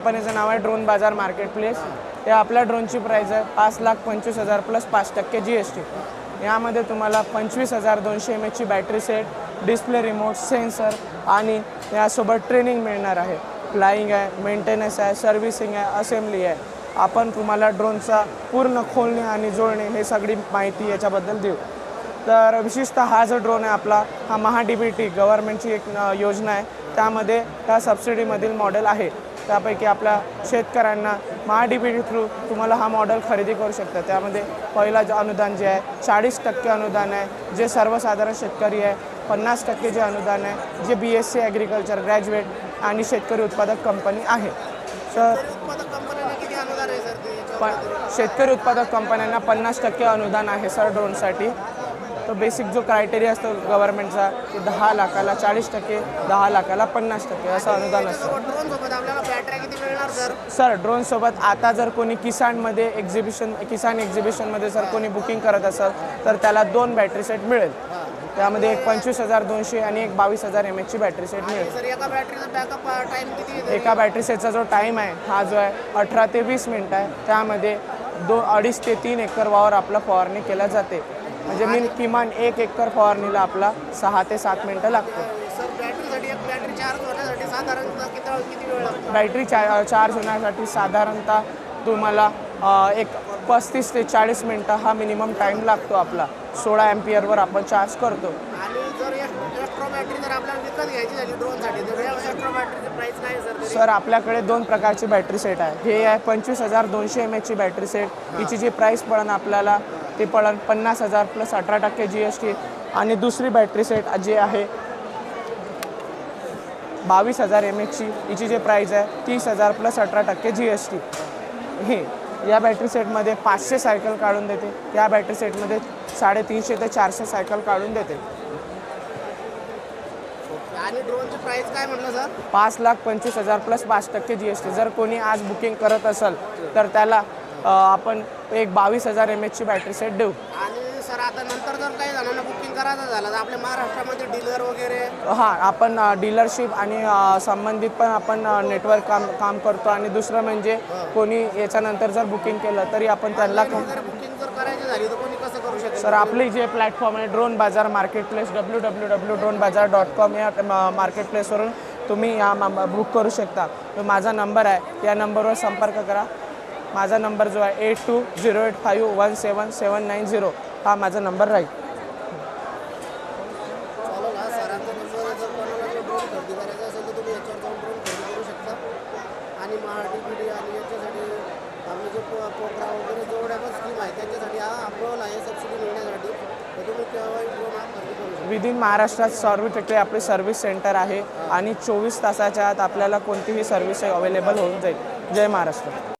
कंपनीचं नाव आहे drone Bazaar market place या आपल्या ड्रोनची प्राईज आहे पाच लाख पंचवीस हजार प्लस पाच टक्के जी एस टी यामध्ये तुम्हाला पंचवीस हजार दोनशे M एचची battery set display remote sensor आणि यासोबत ट्रेनिंग मिळणार आहे. फ्लाईंग आहे मेंटेनन्स आहे सर्व्हिसिंग आहे असेंब्ली आहे. आपण तुम्हाला ड्रोनचा पूर्ण खोलणे आणि जोडणे हे सगळी माहिती याच्याबद्दल देऊ. तर विशेषतः हा जो ड्रोन आहे आपला हा महा डी बी टी गव्हर्नमेंटची एक योजना आहे. त्यामध्ये त्या सबसिडीमधील मॉडेल आहे. त्यापैकी आपल्या शेतकऱ्यांना Maha D B T through तुम्हाला हा मॉडेल खरेदी करू शकता. त्यामध्ये पहिला जे अनुदान जे आहे चाळीस टक्के अनुदान आहे जे सर्वसाधारण शेतकरी आहे पन्नास टक्के जे अनुदान आहे जे B S C agriculture graduate आणि शेतकरी उत्पादक कंपनी आहे. तर उत्पादक कंपन्यांना किती अनुदान आहे सर? पण शेतकरी उत्पादक कंपन्यांना पन्नास टक्के अनुदान आहे सर ड्रोनसाठी तो बेसिक जो क्रायटेरिया असतो गव्हर्नमेंटचा ते दहा लाखाला चाळीस टक्के दहा लाखाला पन्नास टक्के असं अनुदान असतं. त्याच्यासोबत ड्रोन सोबत आपल्याला बॅटऱ्या किती मिळणार सर ड्रोनसोबत आता जर कोणी किसानमध्ये एक्झिबिशन किसान एक्झिबिशनमध्ये जर कोणी बुकिंग करत असेल तर त्याला दोन बॅटरी सेट मिळेल. त्यामध्ये एक पंचवीस हजार दोनशे आणि एक बावीस हजार एम एचची बॅटरी सेट मिळेल. एका बॅटरीचा बॅकअप टाइम किती आहे तरी? एका बॅटरी सेटचा जो टाईम आहे हा जो आहे अठरा ते वीस मिनिट आहे. त्यामध्ये दो अडीच ते तीन एकर वावर आपला फवारणी केल्या जाते. म्हणजे मी किमान एक एकर फवारणीला आपला सहा ते सात मिनटं लागतो सर बॅटरीसाठी एक बॅटरी चार्ज होण्यासाठी साधारणतः किती किती वेळ लागतो? बॅटरी चा चार्ज होण्यासाठी साधारणतः तुम्हाला अ, एक पस्तीस ते चाळीस मिनटं हा मिनिमम टाईम लागतो आपला. सोळा ॲम्पियरवर आपण चार्ज करतो. आणि जर इलेक्ट्रो बॅटरी जर आपल्याला विकत घ्यायची झाली ड्रोनसाठी तर या इलेक्ट्रो बॅटरीची प्राइस काय आहे सर तरी? सर आपल्याकडे दोन प्रकारची बॅटरी सेट आहे. हे आहे पंचवीस हजार दोनशे एम एचची बॅटरी सेट हिची जी प्राईस पडन आपल्याला ते पडन पन्नास हजार प्लस अठरा टक्के जी एस टी आणि दुसरी बॅटरी सेट जी आहे बावीस हजार एम एचची हिची जी प्राईस आहे तीस हजार प्लस अठरा टक्के जी एस टी हे या बॅटरी सेटमध्ये पाचशे सायकल काढून देते. या बॅटरी सेटमध्ये साडेतीनशे ते चारशे सायकल काढून देते. आणि ड्रोनची प्राइस काय म्हटलं सर पाच लाख पंचवीस हजार प्लस पाच टक्के जी एस टी जर कोणी आज बुकिंग करत असेल तर त्याला आपण एक बावीस हजार एम एचची बॅटरी सेट देऊ. आणि सर आता नंतर जर काही जणांना बुकिंग करायचं झालं तर आपल्या महाराष्ट्रामध्ये डीलर वगैरे? हां आपण डीलरशिप आणि अ, संबंधित पण आपण नेटवर्क काम काम करतो. आणि दुसरं म्हणजे कोणी याच्यानंतर जर बुकिंग केलं तरी आपण त्यांना वगैरे बुकिंग जर करायची झाली तर कोणी कसं करू शकेल? सर आपली जे प्लॅटफॉर्म आहे drone Bazaar market place W W W drone Bazaar dot com या मार्केट प्लेसवरून तुम्ही या बुक करू शकता. तो माझा नंबर आहे या नंबरवर संपर्क करा. माझा नंबर जो आहे eight two zero eight five one seven seven nine zero हा माझा नंबर राहील. विदिन महाराष्ट्रात सर्व ठिकाणी आपले सर्व्हिस सेंटर आहे आणि चोवीस तासाच्या आत आपल्याला कोणतीही सर्व्हिस अवेलेबल होऊन जाईल. जय महाराष्ट्र.